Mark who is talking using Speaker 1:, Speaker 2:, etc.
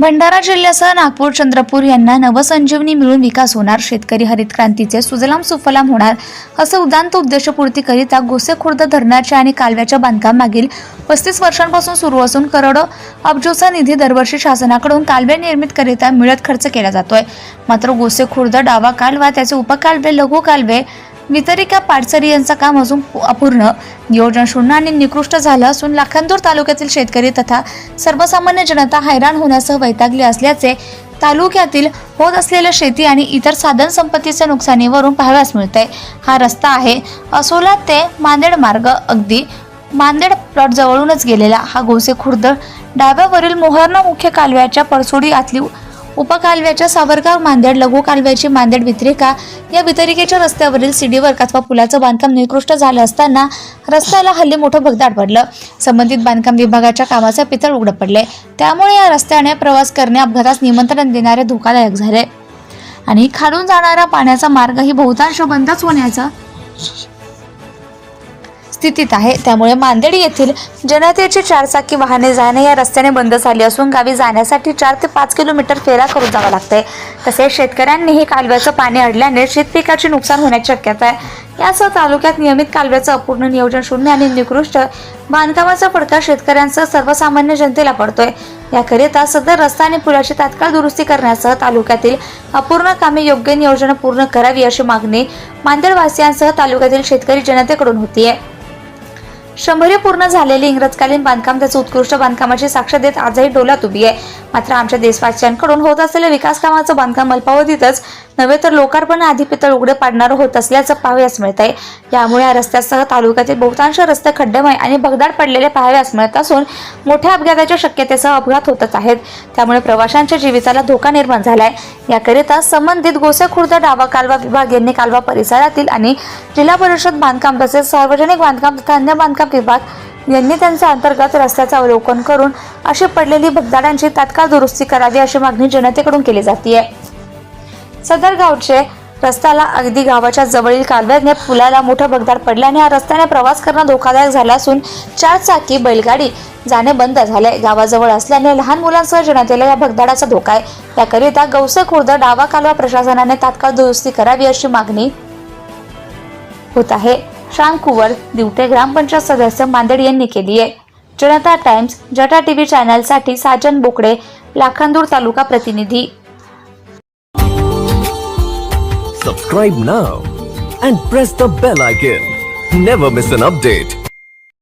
Speaker 1: भंडारा जिल्ह्यासह नागपूर चंद्रपूर यांना नवसंजीवनी मिळून विकास होणार शेतकरी हरित क्रांतीचे सुजलाम सुफलाम होणार असं उदांत उद्देशपूर्तीकरिता गोसेखुर्द धरणाच्या आणि कालव्याच्या बांधकाम मागील पस्तीस वर्षांपासून सुरू असून करोडो अब्जोचा निधी दरवर्षी शासनाकडून कालवे निर्मितकरिता मिळत खर्च केला जातोय. मात्र गोसेखुर्द डावा कालवा त्याचे उपकालवे लघु कालवे वितरिका पाटसरी यांचं काम अजून अपूर्ण. नियोजन शून्य आणि निकृष्ट झालं असून लाखांदूर तालुक्यातील शेतकरी तथा सर्वसामान्य जनता हैराण होण्यासह वैतागली असल्याचे तालुक्यातील होत असलेल्या शेती आणि इतर साधन संपत्तीच्या नुकसानीवरून पाहाव्यास मिळते हा रस्ता आहे असोला ते मांदेड मार्ग अगदी. मांदेड प्लॉट जवळूनच गेलेला हा गोसे खुर्द. डाव्यावरील मोहरणा मुख्य कालव्याच्या परसोडी आतली उपकालव्याच्या सावरगाव मांदेड लघु कालव्याची मांदेड वितरिका या वितरिकेच्या रस्त्यावरील सीडीवर्क अथवा पुलाचं बांधकाम निकृष्ट झालं असताना रस्त्याला हल्ली मोठं भगदाड पडलं. संबंधित बांधकाम विभागाच्या कामाचे पितळ उघडं पडले त्यामुळे या रस्त्याने प्रवास करणे अपघातास निमंत्रण देणारे धोकादायक झाले. आणि खालून जाणारा पाण्याचा मार्गही बहुतांश बंदच होण्याचा स्थितीत आहे. त्यामुळे मांदेड येथील जनतेची चारचाकी वाहने जाणे या रस्त्याने बंद झाली असून गावी जाण्यासाठी चार ते पाच किलोमीटर फेरा करून जावं लागतंय. तसेच शेतकऱ्यांनीही कालव्याचं पाणी अडल्याने शेतपिकाचे नुकसान होण्याची शक्यता आहे. यासह तालुक्यात नियमित कालव्याचं अपूर्ण नियोजन शून्य आणि निकृष्ट बांधकामाचा फडका शेतकऱ्यांसह सर्वसामान्य जनतेला पडतोय. याकरिता सदर रस्ता आणि पुलाची तात्काळ दुरुस्ती करण्यासह तालुक्यातील अपूर्ण कामे योग्य नियोजन पूर्ण करावी अशी मागणी मांदेडवासियांसह तालुक्यातील शेतकरी जनतेकडून होतीये. शंभरी पूर्ण झालेले इंग्रजकालीन बांधकाम त्याचं उत्कृष्ट बांधकामाची साक्ष देत आजही डोलात उभी आहे. मात्र आमच्या देशवासियांकडून होत असलेल्या विकास कामाचं बांधकाम अल्पावधीतच नव्हे तर लोकार्पण आधी पितळ उघडे पाडणारं होत असल्याचं पाहाव्यास मिळत आहे यामुळे या रस्त्यासह तालुक्यातील बहुतांश रस्ते खड्डेमय आणि भगदाड पडलेले पाहाव्यास मिळत असून मोठ्या अपघाताच्या शक्यतेसह अपघात होतच आहेत. त्यामुळे प्रवाशांच्या जीविताला धोका निर्माण झालाय. याकरिता संबंधित गोसेखुर्द डावा कालवा विभाग यांनी कालवा परिसरातील आणि जिल्हा परिषद बांधकाम तसेच सार्वजनिक बांधकाम तथा अन्य बांधकाम विभाग यांनी त्यांचा अंतर्गत रस्त्याचं अवलोकन करून अशी पडलेली भगदाडांची तात्काळ दुरुस्ती करावी अशी मागणी जनतेकडून केली जाते सदर गावचे रस्त्याला अगदी गावाच्या जवळील कालव्याने पुलाला मोठं भगदाड पडल्याने या रस्त्याने प्रवास करणं धोकादायक झालं असून चार चाकी बैलगाडी जाणे बंद झाले. गावाजवळ असल्याने लहान मुलांसह जनतेला या भगदाडाचा धोका आहे. याकरिता गौसे खुर्द डावा कालवा प्रशासनाने तात्काळ दुरुस्ती करावी अशी मागणी होत आहे. शांकुवर दिवटे ग्रामपंचायत सदस्य मांदेड यांनी केली आहे. जनता टाइम्स जटा टीव्ही चॅनलसाठी साजन बोकडे लाखांदूर तालुका प्रतिनिधी.
Speaker 2: Subscribe now and press the bell icon never miss an update